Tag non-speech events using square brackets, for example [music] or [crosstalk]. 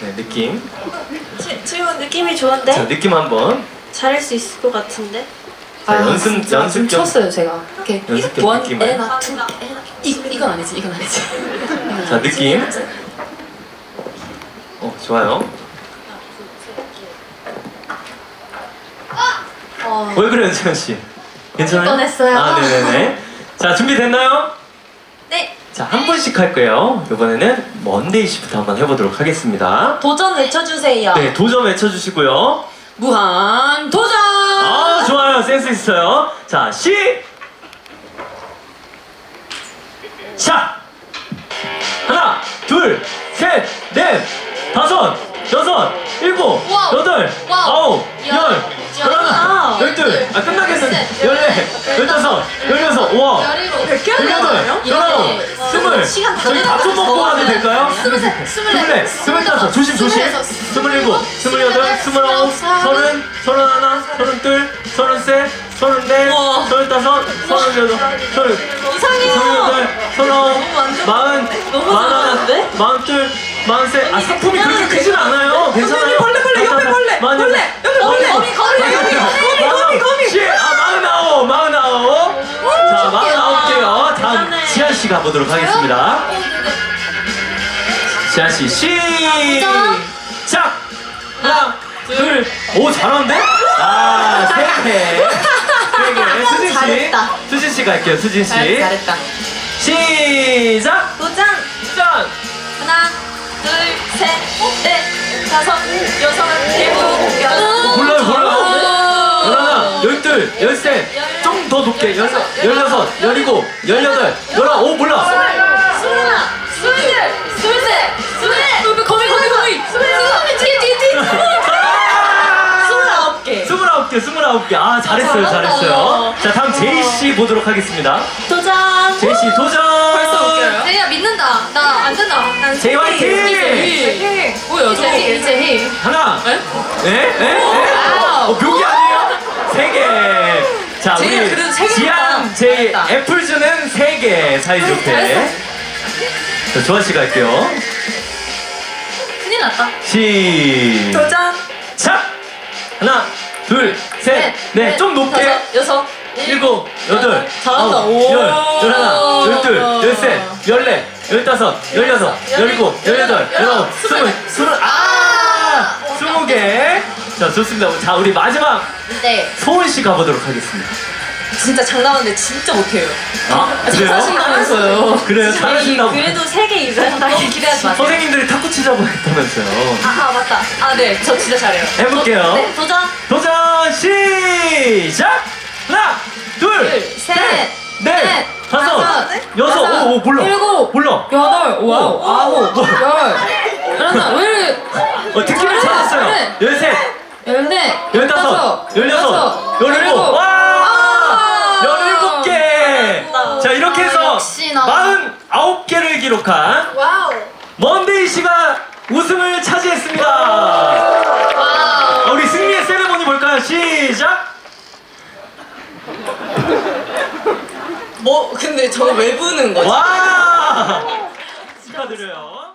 네, 느낌. 지- 지금 느낌이 좋은데? 자, 느낌 한번. 잘할 수 있을 것 같은데? 자, 연습 아, 진짜 연습 좀 겸. 쳤어요 제가. 이렇게 연습 겸 원 느낌을. 에나 투이 이건 아니지 이건 아니지. 자. 느낌. 어, 좋아요. 어. 왜 그래요, 재현 씨? 괜찮아요? 뻔했어요. 아, 네네네. 자, 준비됐나요? 네! 자, 한 분씩 할 거예요. 이번에는 먼데이 씨부터 한번 해보도록 하겠습니다. 도전 외쳐주세요. 네, 도전 외쳐주시고요. 무한 도전. 아, 좋아요. 센스 있어요. 자, 시! 자! 하나, 둘, 셋, 넷, 다섯, 여섯, 일곱, 와우. 여덟, 와우. 아홉, 열, 열, 열하나, 열, 열둘, 아, 끝나겠네. 열셋, 열넷, 열다섯, 열여섯, 우와. 열일곱. 열여덟, 열아홉, 스물. 시간 다 저희 다섯 먹고 가도 될까요? 스물셋, [laughs] 스물넷, 스물다섯, 조심 조심. 스물여섯, 스물일곱, 스물여덟, 스물아홉, 서른, 서른하나, 서른둘, 서른셋, 서른넷, 우와. 서른다섯, 서른여덟, 서른, 이상해요. 서른여덟, 서른아홉, 마흔, 너무 마흔하나? 마흔둘, 마흔셋. 아 상품이 그렇게 크진 않아 지아 씨가 가보도록 하겠습니다. 지아 씨 시작. 하나, 둘, 오 잘하는데? 아, 세 개, 세 개. [laughs] 수진 씨, 잘했다. 수진 씨 갈게요. 수진 씨. 잘, 잘했다. 시작. 도전! 짠. 하나, 둘, 셋, 넷, 다섯, 여섯, 일곱, 여덟. 몰라요, 몰라요. 열하나, 열둘, 열셋, 좀더 높게, 열여섯, 열여섯, 열일곱, 열여덟, 열아홉, 오 몰라. 스물하나, 스물둘, 스물셋, 스물넷. 거미, 거미, 거미, 거미. 스물여섯, 뒤에, 뒤에, 뒤에. 스물아홉 개. 스물아홉 개, 스물아홉 개. 아 잘했어요, 잘한다. 잘했어요. 자 다음 제이 씨 보도록 하겠습니다. 도전! 제이 씨 도전. 벌써 웃겨요? 제이야 믿는다. 나 안 된다. 난 제이 화이팅! 뭐야 저 이제 이제 해. 하나, 에? 네, 네, 네. 와우. 어, 묘기 아니에요? 자, 우리 그래도 세 개니까 지안, 제이, 잘했다. 애플 주는 세 개, 사이좋게. 잘했어. 자, 조아 씨 갈게요. 큰일 났다. 시작! 도전! 하나, 둘, 셋, 넷, 좀 높게. 다섯, 여섯, 일곱, 여덟, 잘한다. 아홉, 오. 열, 열하나, 열둘, 열셋, 열넷, 열다섯, 열여섯, 열일곱, 열여덟, 열아홉, 스물, 스물, 아! 스무 개. 자, 좋습니다. 자, 우리 마지막 네. 소은 씨 가보도록 하겠습니다. 진짜 장난하는데 진짜 못해요. 아? 잘하신다면서요. 그래요, 잘하신다고. 그래도 세개 이상 다 [laughs] [laughs] 기대하지 마세요. 선생님들이 탁구 치자고 했다면서요. 아, 아 맞다. 아 네, 저 진짜 잘해요. 해볼게요. 네, 도전. 도전 시작! 하나, 둘, 둘, 셋, 넷, 넷, 다섯, 다섯, 여섯, 여섯, 오, 오, 몰라. 일곱, 몰라. 여덟, 와우, 아홉, [laughs] 열. 뭐. 마흔아홉 개를 기록한 와우 먼데이 씨가 우승을 차지했습니다. 와우 우리 승리의 세레모니 볼까요? 시작! 뭐 근데 저 왜 부는 거지? 와! 축하드려요.